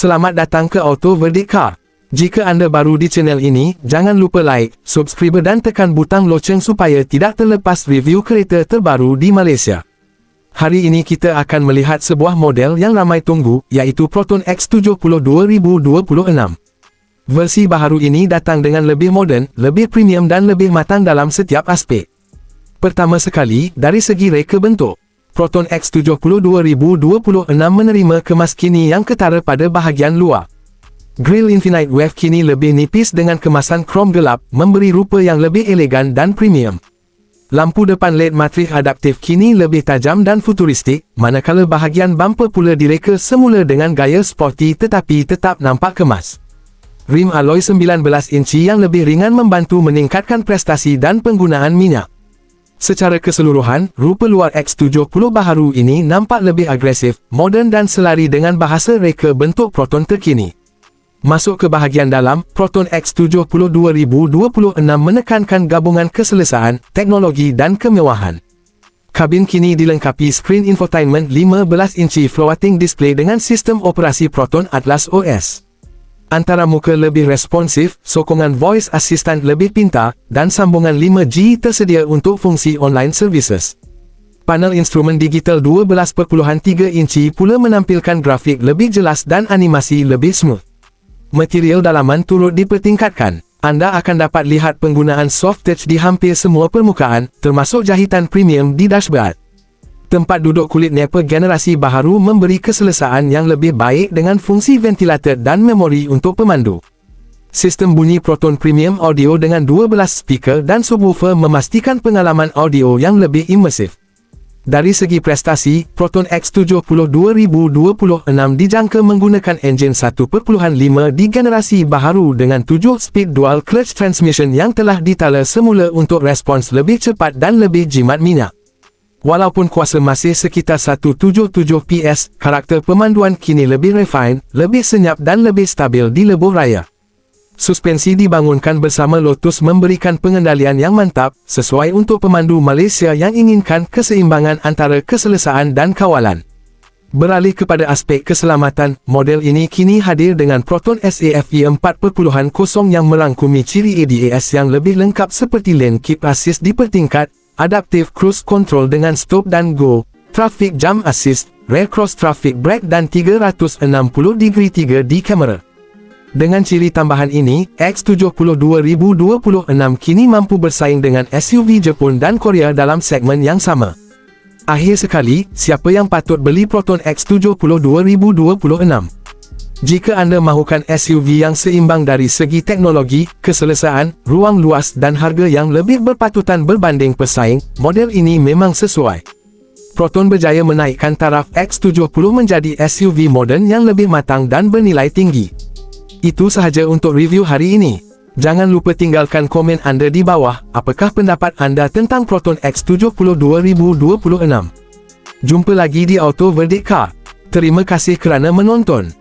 Selamat datang ke Auto Verdict Car. Jika anda baru di channel ini, jangan lupa like, subscribe dan tekan butang loceng supaya tidak terlepas review kereta terbaru di Malaysia. Hari ini kita akan melihat sebuah model yang ramai tunggu, iaitu Proton X70 2026. Versi baharu ini datang dengan lebih moden, lebih premium dan lebih matang dalam setiap aspek. Pertama sekali, dari segi reka bentuk. Proton X70 2026 menerima kemas kini yang ketara pada bahagian luar. Grill Infinite Wave kini lebih nipis dengan kemasan krom gelap, memberi rupa yang lebih elegan dan premium. Lampu depan LED matrik adaptif kini lebih tajam dan futuristik, manakala bahagian bumper pula direka semula dengan gaya sporty tetapi tetap nampak kemas. Rim alloy 19 inci yang lebih ringan membantu meningkatkan prestasi dan penggunaan minyak. Secara keseluruhan, rupa luar X70 baharu ini nampak lebih agresif, moden dan selari dengan bahasa reka bentuk Proton terkini. Masuk ke bahagian dalam, Proton X70 2026 menekankan gabungan keselesaan, teknologi dan kemewahan. Kabin kini dilengkapi skrin infotainment 15 inci floating display dengan sistem operasi Proton Atlas OS antara muka lebih responsif, sokongan voice assistant lebih pintar, dan sambungan 5G tersedia untuk fungsi online services. Panel instrumen digital 12.3 inci pula menampilkan grafik lebih jelas dan animasi lebih smooth. Material dalaman turut dipertingkatkan. Anda akan dapat lihat penggunaan soft touch di hampir semua permukaan, termasuk jahitan premium di dashboard tempat duduk kulit nepa generasi baharu memberi keselesaan yang lebih baik dengan fungsi ventilator dan memori untuk pemandu. Sistem bunyi Proton Premium Audio dengan 12 speaker dan subwoofer memastikan pengalaman audio yang lebih imersif. Dari segi prestasi, Proton X70 2026 dijangka menggunakan enjin 1.5 di generasi baharu dengan 7 speed dual clutch transmission yang telah ditala semula untuk respons lebih cepat dan lebih jimat minyak. Walaupun kuasa masih sekitar 177 PS, karakter pemanduan kini lebih refine, lebih senyap dan lebih stabil di lebuh raya. Suspensi dibangunkan bersama Lotus memberikan pengendalian yang mantap, sesuai untuk pemandu Malaysia yang inginkan keseimbangan antara keselesaan dan kawalan. Beralih kepada aspek keselamatan, model ini kini hadir dengan Proton SAFE 4.0 yang merangkumi ciri ADAS yang lebih lengkap seperti lane keep assist dipertingkat, Adaptive Cruise Control dengan Stop dan Go, Traffic Jam Assist, Rear Cross Traffic Brake dan 360 degree 3D kamera. Dengan ciri tambahan ini, X70 2026 kini mampu bersaing dengan SUV Jepun dan Korea dalam segmen yang sama. Akhir sekali, siapa yang patut beli Proton X70 2026? Jika anda mahukan SUV yang seimbang dari segi teknologi, keselesaan, ruang luas dan harga yang lebih berpatutan berbanding pesaing, model ini memang sesuai. Proton berjaya menaikkan taraf X70 menjadi SUV moden yang lebih matang dan bernilai tinggi. Itu sahaja untuk review hari ini. Jangan lupa tinggalkan komen anda di bawah, apakah pendapat anda tentang Proton X70 2026. Jumpa lagi di Auto Verdict Car. Terima kasih kerana menonton.